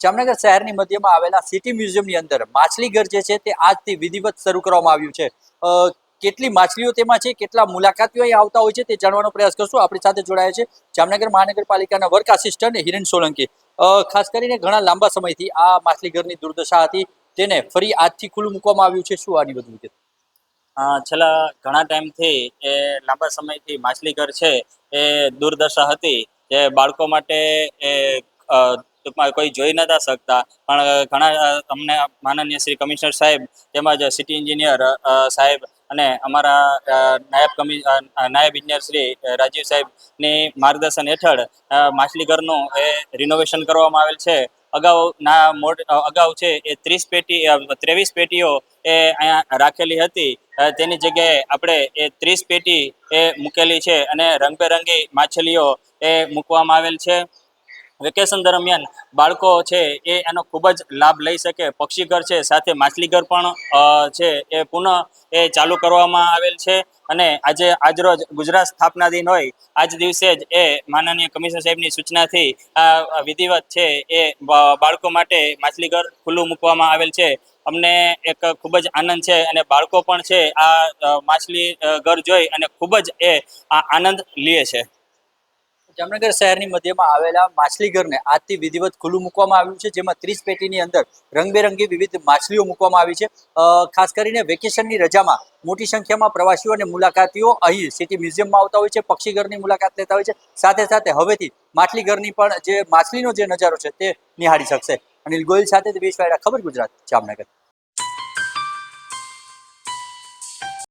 જામનગર શહેરની મધ્યમાં આવેલા સિટી મ્યુઝિયમની અંદર માછલીઘર જે છે તે આજથી વિધિવત શરૂ કરવામાં આવ્યું છે. કેટલી માછલીઓ તેમાં છે, કેટલા મુલાકાતીઓ અહીં આવતા હોય છે તે જાણવાનો પ્રયાસ કરશું. આપણી સાથે જોડાયા છે જામનગર મહાનગરપાલિકાના વર્ક આસિસ્ટન્ટ હિરેન સોલંકી. ખાસ કરીને ઘણા લાંબા સમયથી આ માછલીઘરની દુર્દશા હતી, તેને ફરી આજથી ખુલ્લું મૂકવામાં આવ્યું છે. શું આની બધું વિગત? છેલ્લા ઘણા ટાઈમથી એ લાંબા સમયથી માછલીઘર છે એ દુર્દશા હતી. જે બાળકો માટે એ ટૂંકમાં કોઈ જોઈ નતા શકતા. પણ ઘણા અમને માનનીય શ્રી કમિશનર સાહેબ તેમજ સિટી એન્જિનિયર સાહેબ અને અમારા નાયબ કમિ નાયબ ઇજનેર શ્રી રાજીવ સાહેબની માર્ગદર્શન હેઠળ માછલીઘરનું એ રિનોવેશન કરવામાં આવેલ છે. અગાઉ ના મોડ અગાઉ છે એ ત્રીસ પેટી ત્રેવીસ પેટીઓ એ અહીંયા રાખેલી હતી. તેની જગ્યાએ આપણે એ ત્રીસ પેટી એ મૂકેલી છે અને રંગબેરંગી માછલીઓ એ મૂકવામાં આવેલ છે. વેકેશન દરમિયાન બાળકો છે એ એનો ખૂબ જ લાભ લઈ શકે. પક્ષીઘર છે, સાથે માછલીઘર પણ છે, એ પુનઃ એ ચાલુ કરવામાં આવેલ છે અને આજે આજરોજ ગુજરાત સ્થાપના દિન હોય. આજ દિવસે જ એ માનનીય કમિશનર સાહેબની સૂચનાથી આ વિધિવત છે એ બાળકો માટે માછલીઘર ખુલ્લું મૂકવામાં આવેલ છે. અમને એક ખૂબ જ આનંદ છે અને બાળકો પણ છે આ માછલી ઘર જોઈ અને ખૂબ જ એ આનંદ લે છે. જામનગર શહેરની મધ્યમાં આવેલા માછલીઘરને આજથી વિધિવત ખુલ્લું મૂકવામાં આવ્યું છે, જેમાં ત્રીસ પેટીની અંદર રંગબેરંગી વિવિધ માછલીઓ મૂકવામાં આવી છે. ખાસ કરીને વેકેશનની રજામાં મોટી સંખ્યામાં પ્રવાસીઓ અને મુલાકાતીઓ અહીં સિટી મ્યુઝિયમમાં આવતા હોય છે પક્ષીઘરની મુલાકાત લેતા હોય છે. સાથે સાથે હવેથી માછલીઘરની પણ જે માછલીનો જે નજારો છે તે નિહાળી શકશે. અનિલ ગોયલ સાથે વીસ વાયરા ખબર ગુજરાત, જામનગર.